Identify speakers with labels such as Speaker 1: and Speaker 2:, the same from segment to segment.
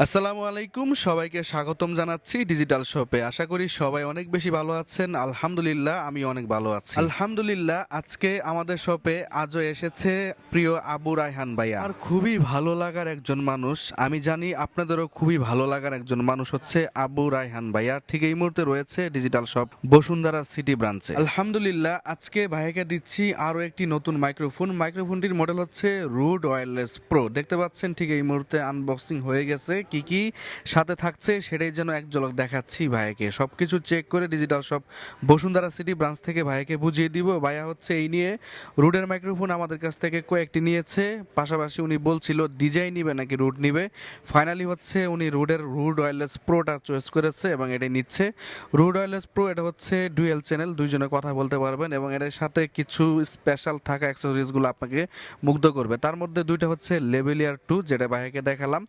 Speaker 1: আসসালামু আলাইকুম, সবাইকে স্বাগতম জানাচ্ছি ডিজিটাল শপে আশা করি সবাই অনেক বেশি ভালো আছেন। আলহামদুলিল্লাহ, আমি অনেক ভালো আছি। আলহামদুলিল্লাহ, আজকে আমাদের শপে আজও এসেছে প্রিয় আবু রায়হান ভাইয়া। আর খুবই ভালো লাগার একজন মানুষ। আমি জানি আপনাদেরও খুবই ভালো লাগার একজন মানুষ হচ্ছে আবু রায়হান ভাইয়া। ঠিক এই মুহূর্তে রয়েছে ডিজিটাল শপ বসুন্ধরা সিটি ব্রাঞ্চে আলহামদুলিল্লাহ, আজকে ভাইয়াকে দিচ্ছি আরও একটি নতুন মাইক্রোফোন মাইক্রোফোনটির মডেল হচ্ছে রুড ওয়্যারলেস প্রো দেখতে পাচ্ছেন ঠিক এই মুহূর্তে আনবক্সিং হয়ে গেছে। কি কি সাথে থাকছে সেটাই যেন এক ঝলক দেখাচ্ছি ভাইয়াকে। সবকিছু চেক করে digital shop Bashundhara city branch থেকে ভাইয়াকে বুঝিয়ে দিব। ভাইয়া হচ্ছে এই নিয়ে রুডের মাইক্রোফোন আমাদের কাছ থেকে কয়েকটি নিয়েছে। পাশাপাশি উনি বলছিল ডিজাই নিবে নাকি রুড নিবে? ফাইনালি হচ্ছে উনি রুডের রুড ওয়্যারলেস প্রোটা চয়েস করেছে এবং এটাই নিচ্ছে। রুড ওয়্যারলেস প্রো এটা হচ্ছে ডুয়েল চ্যানেল দুইজনে কথা বলতে পারবেন এবং এটার সাথে কিছু স্পেশাল থাকা অ্যাক্সেসরিজগুলো আপনাকে মুগ্ধ করবে। তার মধ্যে দুইটা হচ্ছে লেভেলিয়ার টু যেটা ভাইয়াকে দেখালাম।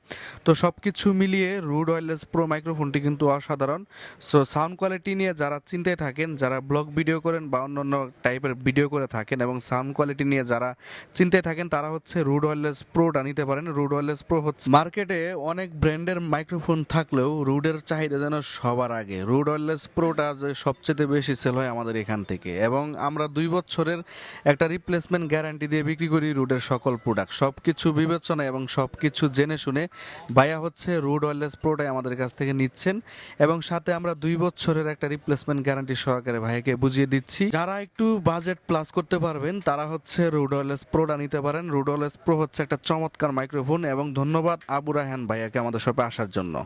Speaker 1: তো সব কিছু মিলিয়ে রুড ওয়্যারলেস প্রো মাইক্রোফোনটি কিন্তু অসাধারণ। সো সাউন্ড কোয়ালিটি নিয়ে যারা চিন্তায় থাকেন, যারা ব্লগ ভিডিও করেন বা অন্যান্য টাইপের ভিডিও করে থাকেন এবং সাউন্ড কোয়ালিটি নিয়ে যারা চিন্তায় থাকেন, তারা হচ্ছে রুড ওয়্যারলেস প্রোটা নিতে পারেন। রুড ওয়্যারলেস প্রো হচ্ছে মার্কেটে অনেক ব্র্যান্ডের মাইক্রোফোন থাকলেও রুডের চাহিদা যেন সবার আগে। রুড ওয়্যারলেস প্রোটা যে সবচেয়ে বেশি সেল হয় আমাদের এখান থেকে এবং আমরা দুই বছরের একটা রিপ্লেসমেন্ট গ্যারান্টি দিয়ে বিক্রি করি রুডের সকল প্রোডাক্ট সব কিছু বিবেচনা এবং সব কিছু জেনে শুনে ভাইয়া হচ্ছে রুড ওয়্যারলেস প্রোটাই আমাদের কাছ থেকে নিচ্ছেন। এবং সাথে আমরা দুই বছরের একটা রিপ্লেসমেন্ট গ্যারান্টি সহকারে ভাইকে বুঝিয়ে দিচ্ছি। যারা একটু বাজেট প্লাস করতে পারবেন, তারা হচ্ছে রুড ওয়্যারলেস প্রোটা নিতে পারেন। রুড ওয়্যারলেস প্রো হচ্ছে একটা চমৎকার মাইক্রোফোন এবং ধন্যবাদ আবু রাহান ভাইয়াকে আমাদের শপে আসার জন্য।